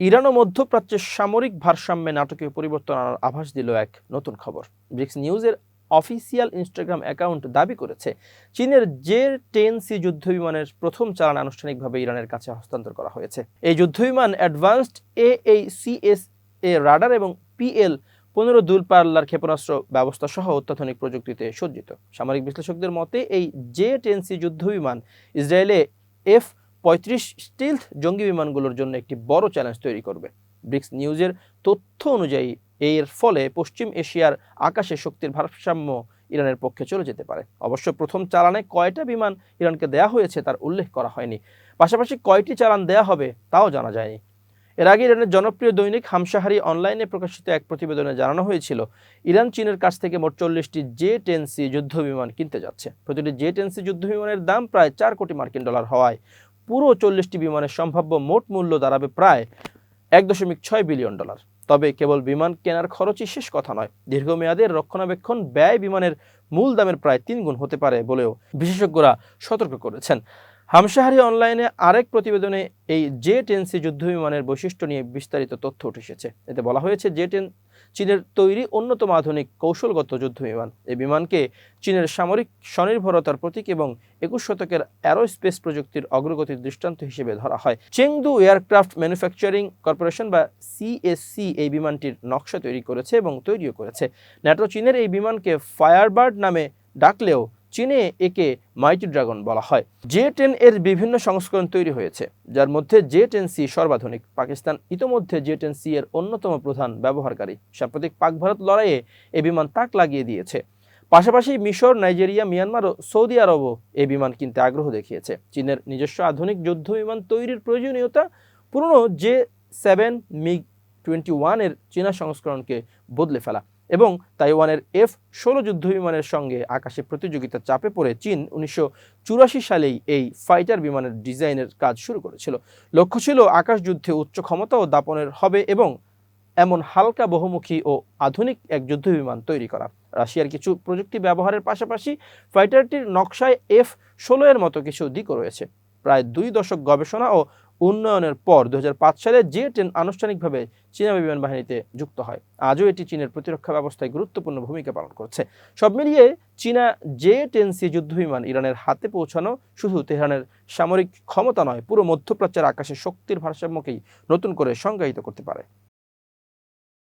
Iran ও মধ্যপ্রাচ্যের সামরিক ভারসাম্যে নাটকীয় পরিবর্তন আনার আভাস দিল এক নতুন খবর। ব্রিক্স নিউজের অফিসিয়াল ইনস্টাগ্রাম অ্যাকাউন্ট দাবি করেছে, চীনের জে টেন সি যুদ্ধবিমানের প্রথম চালান আনুষ্ঠানিকভাবে ইরানের কাছে হস্তান্তর করা হয়েছে। এই যুদ্ধবিমান অ্যাডভান্সড এ এই সিএস এ রাডার এবং পিএল পনেরো দূরপাল্লার ক্ষেপণাস্ত্র ব্যবস্থা সহ অত্যাধুনিক প্রযুক্তিতে সজ্জিত। সামরিক বিশ্লেষকদের মতে, এই জে টেন সি যুদ্ধবিমান ইসরায়েলে এফ পঁয়ত্রিশ স্টিলথ জঙ্গি বিমানগুলোর জন্য একটি বড় চ্যালেঞ্জ তৈরি করবে। ব্রিক্স নিউজের তথ্য অনুযায়ী, এর ফলে পশ্চিম এশিয়ার আকাশে শক্তির ভারসাম্য ইরানের পক্ষে চলে যেতে পারে। অবশ্য প্রথম চালানে কয়টা বিমান ইরানকে দেয়া হয়েছে তার উল্লেখ করা হয়নি। পাশাপাশি কয়টি চালান দেয়া হবে তাও জানা যায়নি। এর আগে ইরানের জনপ্রিয় দৈনিক হামশাহারি অনলাইনে প্রকাশিত এক প্রতিবেদনে জানানো হয়েছিল, ইরান চীনের কাছ থেকে মোট চল্লিশটি জে টেন সি যুদ্ধ বিমান কিনতে যাচ্ছে। প্রতিটি জে টেন সি যুদ্ধ বিমানের দাম প্রায় চার কোটি মার্কিন ডলার হওয়ায় পুরো চল্লিশটি বিমানের সম্ভাব্য মোট মূল্য দাঁড়াবে প্রায় এক দশমিক ছয় বিলিয়ন ডলার। তবে কেবল বিমান কেনার খরচই শেষ কথা নয় দীর্ঘমেয়াদের রক্ষণাবেক্ষণ ব্যয় বিমানের মূল দামের প্রায় তিন গুণ হতে পারে বলেও বিশেষজ্ঞরা সতর্ক করেছেন। হামশাহারি অনলাইনে আরেক প্রতিবেদনে এই জে টেন যুদ্ধ বিমানের বৈশিষ্ট্য নিয়ে বিস্তারিত তথ্য উঠে এসেছে। এতে বলা হয়েছে, জে টেন চীনের তৈরি অন্যতম আধুনিক কৌশলগত যুদ্ধ বিমান। এই বিমানকে চীনের সামরিক স্বনির্ভরতার প্রতীক এবং একুশ শতকের অ্যারোস্পেস প্রযুক্তির অগ্রগতির দৃষ্টান্ত হিসেবে ধরা হয়। চেংদু এয়ারক্রাফট ম্যানুফ্যাকচারিং কর্পোরেশন বা সিএসসি এই বিমানটির নকশা তৈরি করেছে এবং তৈরিও করেছে। ন্যাটো চীনের এই বিমানকে ফায়ারবার্ড নামে ডাকলেও চীনে একে মাইটি ড্রাগন বলা হয়। জে টেন এর বিভিন্ন সংস্করণ তৈরি হয়েছে, যার মধ্যে জে টেন সি সর্বাধুনিক। পাকিস্তান ইতোমধ্যে জে টেন সি এর অন্যতম প্রধান ব্যবহারকারী। সাম্প্রতিক পাক ভারত লড়াইয়ে এ বিমান তাক লাগিয়ে দিয়েছে। পাশাপাশি মিশর, নাইজেরিয়া, মিয়ানমার ও সৌদি আরবও এ বিমান কিনতে আগ্রহ দেখিয়েছে। চীনের নিজস্ব আধুনিক যুদ্ধ বিমান তৈরির প্রয়োজনীয়তা পুরনো জে সেভেন, মিগ টোয়েন্টি ওয়ানের চীনা সংস্করণকে বদলে ফেলা। এবং তাইওয়ানের এফ ষোলো যুদ্ধবিমানের সঙ্গে আকাশে প্রতিযোগিতার চাপে পড়ে চীন উনিশশো চুরাশি সালেই এই ফাইটার বিমানের ডিজাইনের কাজ শুরু করেছিল। লক্ষ্য ছিল আকাশ যুদ্ধে উচ্চ ক্ষমতা ও দাপনের হবে এবং এমন হালকা বহুমুখী ও আধুনিক এক যুদ্ধ বিমান তৈরি করা। রাশিয়ার কিছু প্রযুক্তি ব্যবহারের পাশাপাশি ফাইটারটির নকশায় এফ ষোলো এর মতো কিছু দিকও রয়েছে। প্রায় দুই দশক গবেষণা ও উন্নয়নের পর দু হাজার পাঁচ সালে জে টেন আনুষ্ঠানিকভাবে চীনা বিমান বাহিনীতে যুক্ত হয়, আজও এটি চীনের প্রতিরক্ষা ব্যবস্থায় গুরুত্বপূর্ণ ভূমিকা পালন করছে। সব মিলিয়ে চীনা জে টেন সি যুদ্ধবিমান ইরানের হাতে পৌঁছানো শুধু তেহরানের সামরিক ক্ষমতা নয়, পুরো মধ্যপ্রাচ্যের আকাশে শক্তির ভারসাম্যকেই নতুন করে সংজ্ঞায়িত করতে পারে।